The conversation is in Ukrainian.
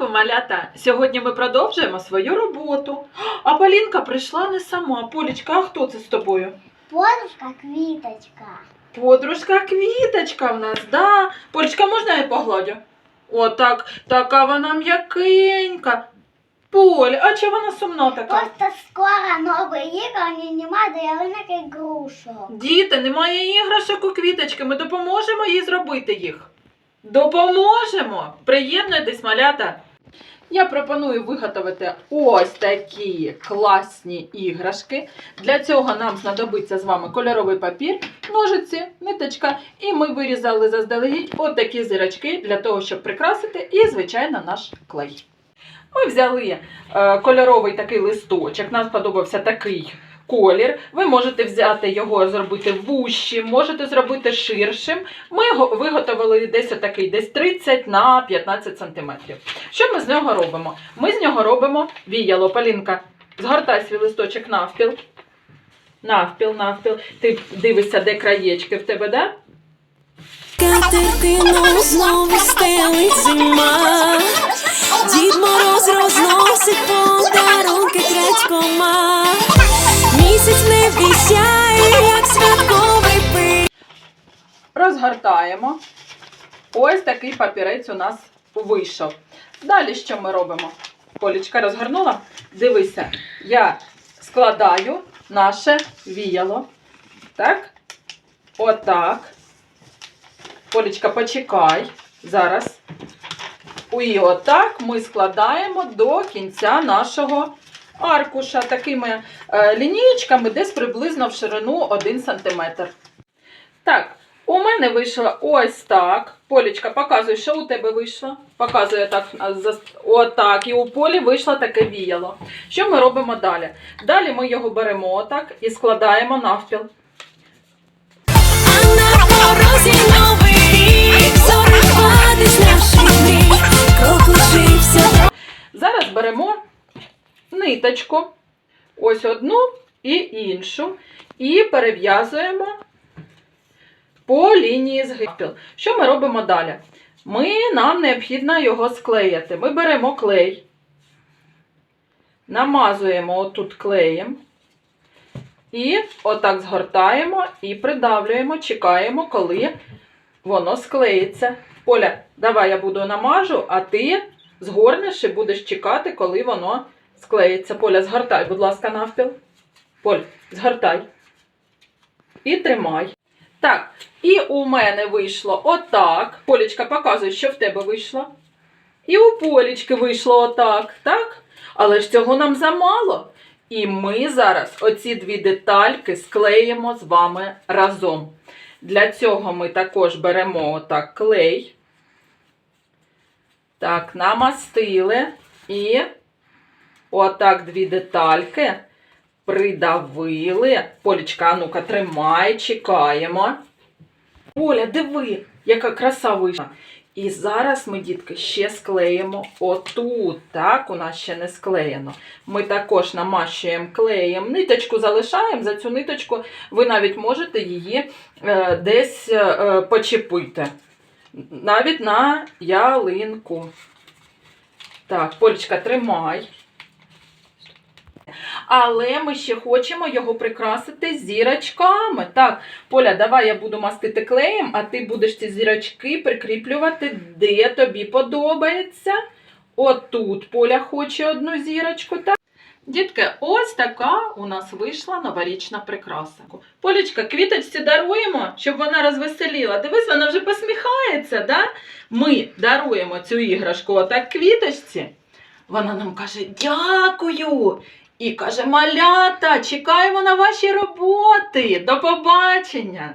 ранку, малята! Сьогодні ми продовжуємо свою роботу. А Полінка прийшла не сама. Полічка, а хто це з тобою? Подружка квіточка. Подружка Квіточка в нас, да? Полічка, можна я погладю? О, так, така вона м'якенька. Поль, а чого вона сумна така? Просто скоро новые игры, не немає ялинок ігрушок. Діти, немає іграшок у квіточки, ми допоможемо їй зробити їх. Допоможемо! Приєднуйтесь, малята! Я пропоную виготовити ось такі класні іграшки. Для цього нам знадобиться з вами кольоровий папір, ножиці, ниточка, і ми вирізали заздалегідь отакі такі зірочки для того, щоб прикрасити, і, звичайно, наш клей. Ми взяли е, кольоровий такий листочок, нам сподобався такий колір. Ви можете взяти його, зробити вущим, можете зробити ширшим. Ми його виготовили десь отакий, десь 30 на 15 см. Що ми з нього робимо? Ми з нього робимо віяло. Полінка, згортай свій листочок навпіл. Навпіл, навпіл. Ти дивишся, де краєчки в тебе, да? Катерину знову стелить. Крадькома. Місяць не вісяє, як святковий пир. Розгортаємо. Ось такий папірець у нас вийшов. Далі що ми робимо? Полічка розгорнула. Дивися, я складаю наше віяло. Так? Отак. Полічка, почекай. Зараз. І отак ми складаємо до кінця нашого аркуша такими е, лінієчками, десь приблизно в ширину 1 см. Так, у мене вийшло ось так. Полічка, показуй, що у тебе вийшло. Показує так, отак. І у полі вийшло таке віяло. Що ми робимо далі? Далі ми його беремо отак і складаємо навпіл. Ниточку, ось одну і іншу, і перев'язуємо по лінії згибів. Що ми робимо далі? Ми, нам необхідно його склеїти. Ми беремо клей, намазуємо отут клеєм. І отак згортаємо і придавлюємо, чекаємо, коли воно склеїться. Поля, давай я буду намажу, а ти згорнеш і будеш чекати, коли воно склеїться. Поля, згортай, будь ласка, навпіл. Поль, згортай. І тримай. Так, і у мене вийшло отак. Полічка, показуй, що в тебе вийшло. І у Полічки вийшло отак, так? Але ж цього нам замало. І ми зараз оці дві детальки склеїмо з вами разом. Для цього ми також беремо отак клей. Так, намастили і отак дві детальки придавили. Полічка, ну-ка, тримай, чекаємо. Оля, диви, яка краса вийшла. І зараз ми, дітки, ще склеїмо отут. Так, у нас ще не склеєно. Ми також намащуємо клеєм. Ниточку залишаємо. За цю ниточку ви навіть можете її е, десь е, почепити. Навіть на ялинку. Так, Полічка, тримай. Але ми ще хочемо його прикрасити зірочками. Так, Поля, давай я буду мастити клеєм, а ти будеш ці зірочки прикріплювати, де тобі подобається. Отут Поля хоче одну зірочку. Так? Дітки, ось така у нас вийшла новорічна прикраса. Полічка, квіточці даруємо, щоб вона розвеселіла. Дивись, вона вже посміхається. Да? Ми даруємо цю іграшку отак квіточці. Вона нам каже: дякую. І каже: малята, чекаємо на ваші роботи. До побачення!